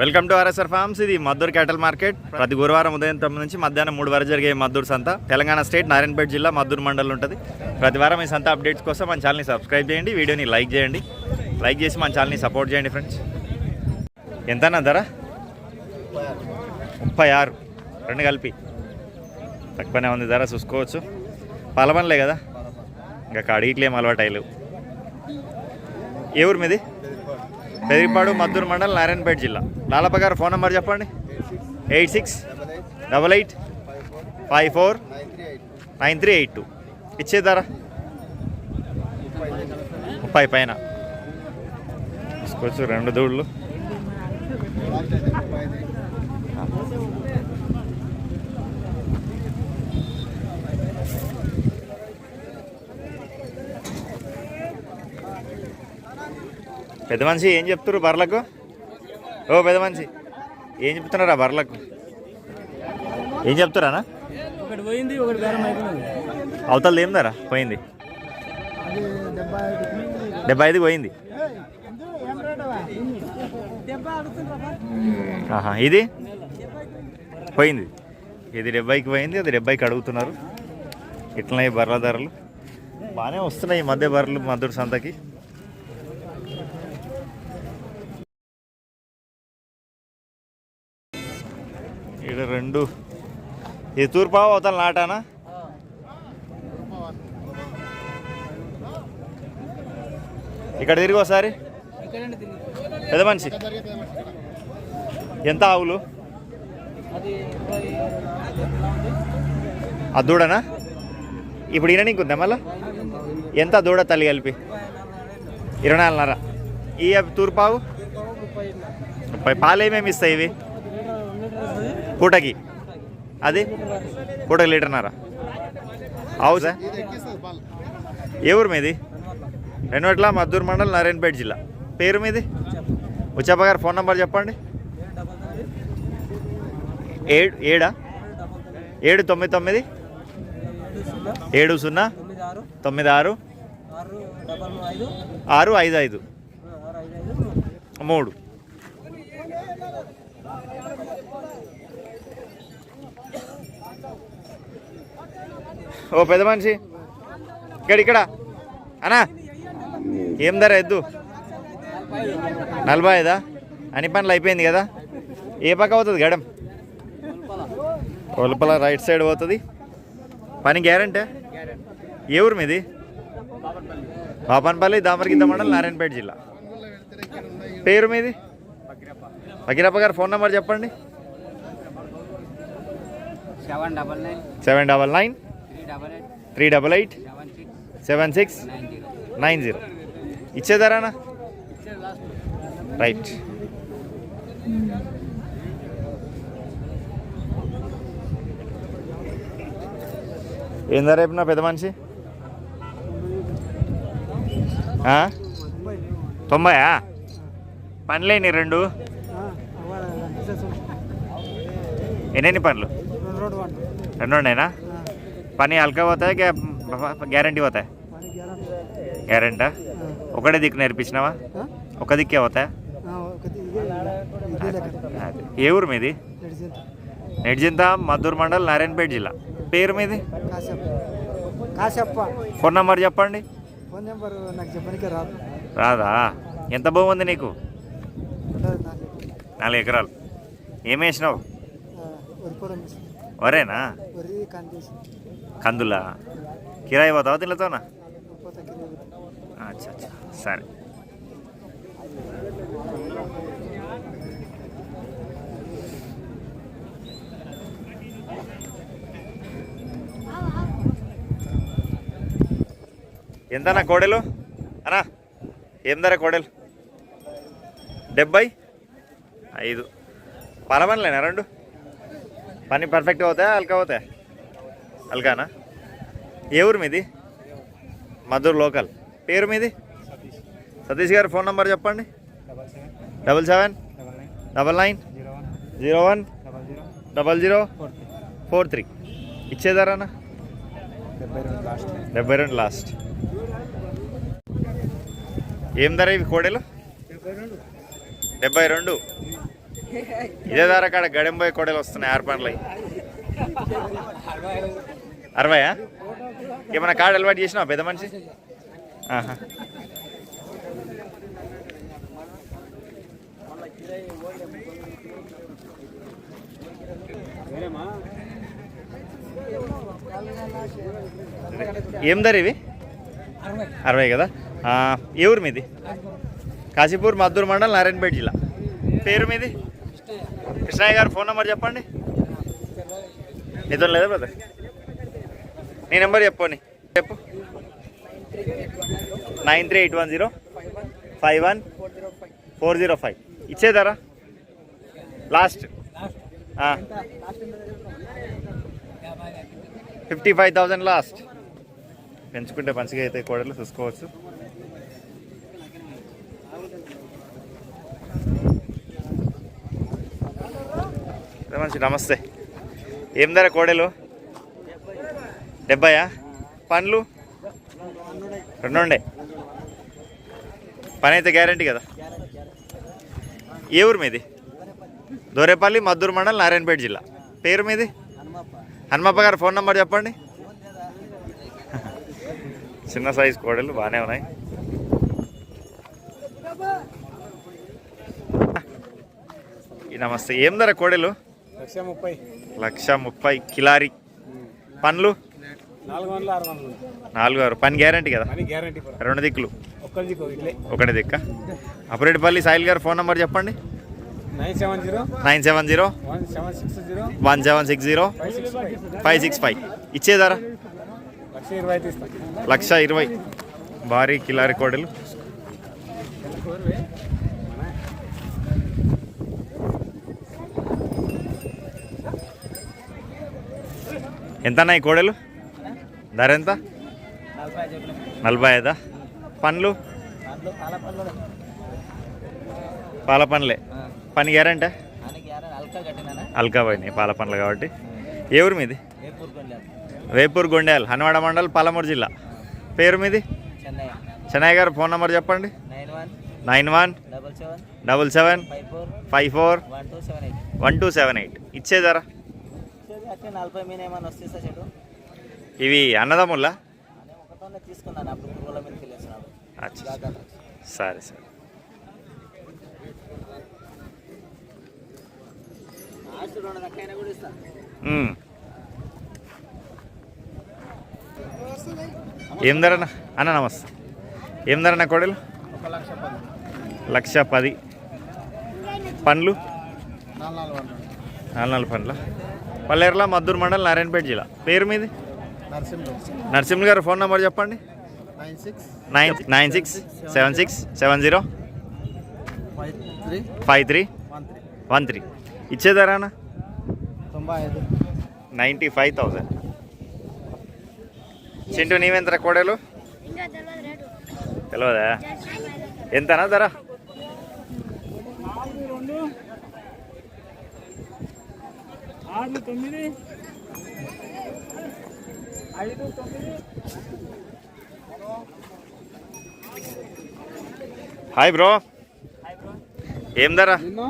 Welcome to RSR forms. ఇది Maddur క్యాటల్ market. ప్రతి గురువారం ఉదయం తొమ్మిది నుంచి మధ్యాహ్నం మూడు వరకు జరిగే మద్దూరు సంత. తెలంగాణ స్టేట్ నారాయణపేట జిల్లా మద్దూరు మండలం ఉంటుంది. ప్రతి వారం ఈ సంత అప్డేట్స్ కోసం మన ఛానల్ని సబ్స్క్రైబ్ చేయండి వీడియోని లైక్ చేయండి. లైక్ చేసి మన ఛానల్ని సపోర్ట్ చేయండి ఫ్రెండ్స్. ఎంతనా ధర? ముప్పై ఆరు. రెండు కలిపి. తక్కువనే ఉంది ధర చూసుకోవచ్చు. పలవనలే కదా? ఇంకా కడిగిట్లేం అలవాటు అయ్యలేవు ఏ ఊరు మీది? పెరిగిపాడు మద్దూరు మండలం నారాయణపేట జిల్లా. లాలప్ప గారు ఫోన్ నెంబర్ చెప్పండి. Eight six double eight five four nine three eight two. ఇచ్చేద్దారా ముప్పై పైన. తీసుకొచ్చు రెండు దూళ్ళు. పెద్ద మనిషి ఏం చెప్తున్నారు బర్లకు? ఓ పెద్ద మనిషి ఏం చెప్తున్నారా బర్లకు? ఏం చెప్తారా ఒకటి పోయింది ఒకటి బేరం అవతల ఏం ధర? పోయింది. డెబ్బై ఐదు పోయింది. ఆహా ఇది? పోయింది. ఇది డెబ్బైకి పోయింది అది డెబ్బైకి అడుగుతున్నారు. ఇట్లనే ఈ బర్రెల ధరలు. బాగానే వస్తున్నాయి ఈ మధ్య బర్రెలు మద్దూరు సంతకి. రెండు. ఇది తూర్పావు అవతల నాటానా? ఇక్కడ తిరిగి ఒకసారి. పెద్ద మనిషి. ఎంత ఆవులు? ఆ దూడనా? ఇప్పుడు ఈయన ఉందా మళ్ళా? ఎంత దూడ తల్లి కలిపి? ఇరవై నాలుగున్నర. ఈ తూర్పావు ముప్పై పాలు ఏమేమి ఇస్తాయి ఇవి? పూటకి అది? పూటకి లీటర్న్నర అవు సార్? ఏ ఊరు మీది? రెండువట్ల మద్దూరు మండలం నారాయణపేట జిల్లా. పేరు మీది? ఉచ్చప్ప గారు ఫోన్ నెంబర్ చెప్పండి. ఏడు ఏడా? ఏడు తొమ్మిది తొమ్మిది? ఏడు సున్నా? తొమ్మిది ఆరు? ఆరు ఐదు. ఐదు మూడు. ఓ పెద్ద మనిషి. ఇక్కడ ఇక్కడ. అనా ఏం ధర ఎద్దు? నలభై ఐదా? అన్ని పనులు అయిపోయింది కదా? ఏ పక్క అవుతుంది గడం? ఒలపల రైట్ సైడ్ పోతుంది. పని గ్యారంటీ? ఏ ఊరు మీది? పాపన్పల్లి దామరగిద్ద మండలం నారాయణపేట జిల్లా. పేరు మీది? ఫకీరప్ప గారు ఫోన్ నెంబర్ చెప్పండి. Seven double nine. Seven double nine. Three double eight seven six nine zero. ఇచ్చేదారానా right. ఏం ధర రేపు నా పెద్ద మనిషి? తొంభయా? పనులేని రెండు. ఎన్నెన్ని పనులు? రెండు వన్ రెండు ఉండేనా పని హల్కా పోతాయి గ్యారంటీ పోతాయి? గ్యారంటా? ఒకటే దిక్కు నేర్పించినావా? ఒక దిక్కే పోతాయా. ఏ ఊరు మీది? నెడ్జింత. మద్దూరు మండల్ నారాయణపేట జిల్లా. పేరు మీది? ఫోన్ నెంబర్ చెప్పండి. ఫోన్ నెంబర్ నాకు చెప్పడానికి రాదు. రాదా? ఎంత బాగుంది నీకు? నాలుగు ఎకరాలు. ఏం వేసినావు? వరిపోవడం వరేనా? కందులా. కిరాయి పోతావా దీనితోనా అచ్చా అచ్చా. సరే. ఎంతనా కోడెలు? అనా ఏం ధర కోడెలు? డెబ్బై? ఐదు. పలవన్లేనా రెండు? పని పర్ఫెక్ట్గా అవుతాయా అల్కా అవుతాయా? అల్గానా? ఏ ఊరు మీది? మధుర్ లోకల్. పేరు మీది? సతీష్ గారు ఫోన్ నంబర్ చెప్పండి. Double seven. Double nine. Zero one. Double zero. Four three. ఇచ్చేదారానా? డెబ్బై రెండు లాస్ట్. ఏం ధర ఇవి కోడెలు? డెబ్బై రెండు. ఇదే ధర కాడ గడెంబై కోడలు వస్తున్నాయి ఆరు పండ్లు అరవయా? ఏమైనా కార్డు అలవాటు చేసినావా పెద్ద మనిషి? ఆహా. ఏం ధర ఇవి? అరవై కదా? ఏ ఊరు మీది? కాశీపూర్ మద్దూరు మండల్ నారాయణపేట జిల్లా. పేరు మీది? కృష్ణయ్య గారు ఫోన్ నెంబర్ చెప్పండి. నీతో లేదా బ్రదర్? నీ నెంబర్ చెప్పండి చెప్పు. Nine three eight one zero five one four zero five. ఇచ్చేదారా last. Fifty five thousand last. పెంచుకుంటే మంచిగా అయితే కోడలు చూసుకోవచ్చు. మంచి నమస్తే. ఏం ధర కోడలు? డెబ్బయా? పండ్లు? రెండు ఉండే పని అయితే గ్యారంటీ కదా? ఏ ఊరు మీది? దోరేపల్లి మద్దూరు మండలం నారాయణపేట జిల్లా. పేరు మీది? హనుమప్ప గారు ఫోన్ నెంబర్ చెప్పండి. చిన్న సైజ్ కోడలు బాగానే ఉన్నాయి. నమస్తే. ఏం ధర కోడలు? లక్ష ముప్పై. లక్ష ముప్పై కిలారి. పండ్లు? నాలుగు ఆరు పని గ్యారంటీ కదా? రెండు దిక్కులు. ఒకటి దిక్క? అప్పురెడ్డిపల్లి సాయిల్ గారు ఫోన్ నెంబర్ చెప్పండి. Nine seven zero. One seven six zero. Five six five. ఇచ్చేదారా లక్ష ఇరవై భారీ కిలారి కోడలు. ఎంత అన్నాయి కోడలు? ధర ఎంత నలభై ఐదా? పండ్లు? పాల పండ్లే. పని గ్యారంటే? అల్కా పోయినాయి పాల పండ్లు కాబట్టి. ఏ ఊరు మీది? వేపూర్ గొండేల్. హన్వాడ మండల్ పాలమూరు జిల్లా. పేరు మీది? చెన్నయ్య గారు ఫోన్ నెంబర్ చెప్పండి. Nine one double seven double seven five four one two seven eight. One two seven eight ఇచ్చేదారా నలభై ఇవి అన్నదమ్ముల్లా? సరే సరే. ఏం ధరనా అన్న? నమస్తే. ఏం ధరనా కోడలు? లక్ష పది. పండ్లు? నాలుగు నాలుగు వందలు నాలుగు నాలుగు పండ్ల? పల్లేరుల మద్దూరు మండలం నారాయణపేట జిల్లా. పేరు మీది? నరసింహ గారు ఫోన్ నెంబర్ చెప్పండి. Nine six nine nine six seven six seven zero five three five three one three. ఇచ్చేదారానా ఐదు. నైంటీ ఫైవ్ థౌజండ్ చింటూ నీవెంత కోడలు? ఇంకా తెలియదు ఎంతనా ధర? ఆరు తొమ్మిది. ఐదు తొమ్మిది. హాయ్ బ్రో ఏం ధర? నిన్ను?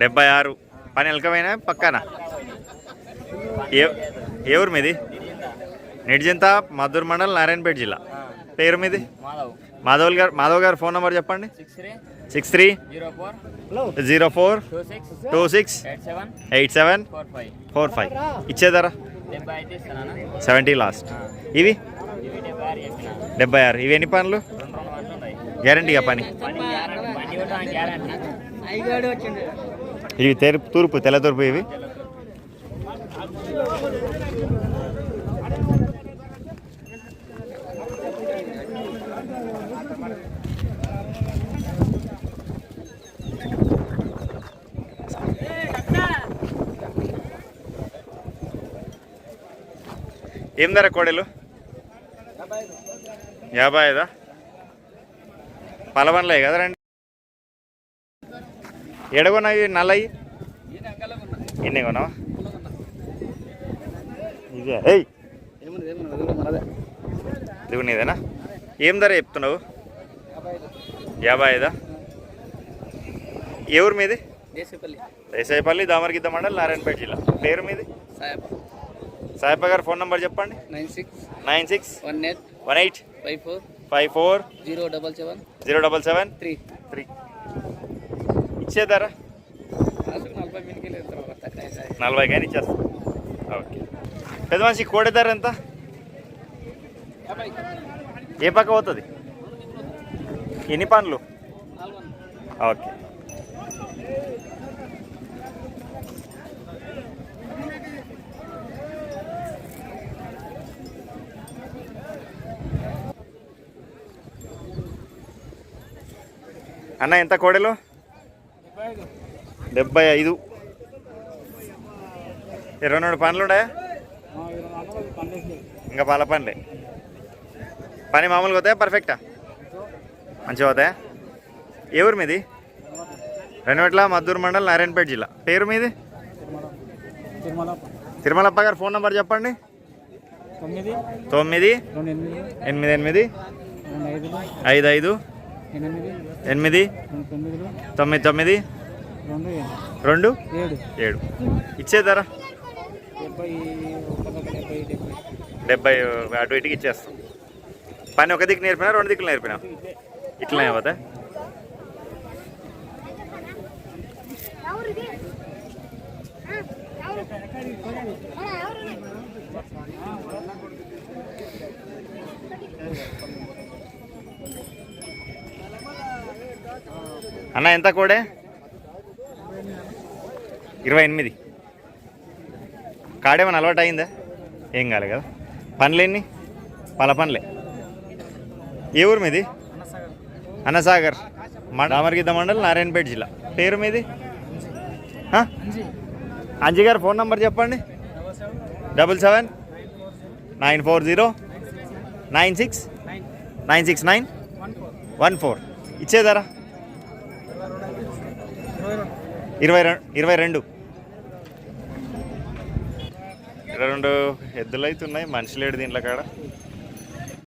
డెబ్బై ఆరు. పని ఎలకమైనా పక్కన? ఏ ఏ ఊరు మీది? నిడ్జింత మద్దూరు మండలం నారాయణపేట జిల్లా. పేరు మీది? మాధవ్. మాధవ్ గారు మాధవ్ గారు ఫోన్ నెంబర్ చెప్పండి. Six three zero four zero four two six two six eight seven eight seven four five four five ఇచ్చేదారా seventy last. ఇవి? డెబ్బై ఆరు ఇవి ఎన్ని పనులు? రెండు రెండు వందలు ఉన్నాయి గ్యారంటీగా పని. పని గ్యారెంటీ వచ్చింది ఇవి తెరు తూర్పు తెల్ల తూర్పు ఇవి? ఏం ధర కోడలు? యాభై ఐదా పలవన్లే కదా రండి. ఎడగొన్నాయి నల్లయి? ఎన్ని కొన్నావా? ఇదే. ఇది నీదేనా ఏం ధర చెప్తున్నావు? యాభై ఐదా ఊరు మీది? దేశాయపల్లి దామరగిద్ద మండల్ నారాయణపేట జిల్లా. పేరు మీది? సాయబ్ సాయప్ప గారు ఫోన్ నెంబర్ చెప్పండి. Nine six nine six one eight one eight five four five four zero double seven zero double seven three three. తర్వాత నలభై కానీ ఇచ్చేస్తాం. ఓకే. పెద్ద మనిషి కోడి ధర ఎంత? ఏ పక్క పోతుంది? ఎన్ని పనులు ఓకే. అన్న ఎంత కోడెలు? డెబ్బై ఐదు. ఇరవై రెండు పనులు ఉన్నాయా? ఇంకా పాల పనులే పని మామూలుగా అవుతాయా? పర్ఫెక్టా మంచిగా అవుతాయా? ఏ ఊరు మీది? రెండువట్ల మద్దూరు మండల్ నారాయణపేట జిల్లా. పేరు మీది? తిరుమల తిరుమలప్ప గారు ఫోన్ నెంబర్ చెప్పండి. తొమ్మిది. తొమ్మిది. ఎనిమిది. ఎనిమిది ఐదు ఐదు. ఎనిమిది తొమ్మిది తొమ్మిది రెండు ఏడు. ఇచ్చేదారా డెబ్బై అటు ఇటుకి ఇచ్చేస్తాం. పని ఒక దిక్కు నేర్పినా రెండు దిక్కులు నేర్పినా? ఇట్లనే పోతా అన్న ఎంత కోడే? ఇరవై ఎనిమిది. కాడేమన్నా అలవాటు అయిందా? ఏం కాలే కదా. పనులేని పల పనులే ఏ ఊరు మీది? అన్నసాగర్. దామరగిద్ద మండల్ నారాయణపేట జిల్లా. పేరు మీది? అంజీ గారు ఫోన్ నంబర్ చెప్పండి. Double seven nine four zero nine six nine six nine one four. ఇచ్చేదారా ఇరవై రెండు ఇరవై రెండు. ఇరవై రెండు ఎద్దులు అయితే ఉన్నాయి మనిషి లేడు దీంట్లో కాడ.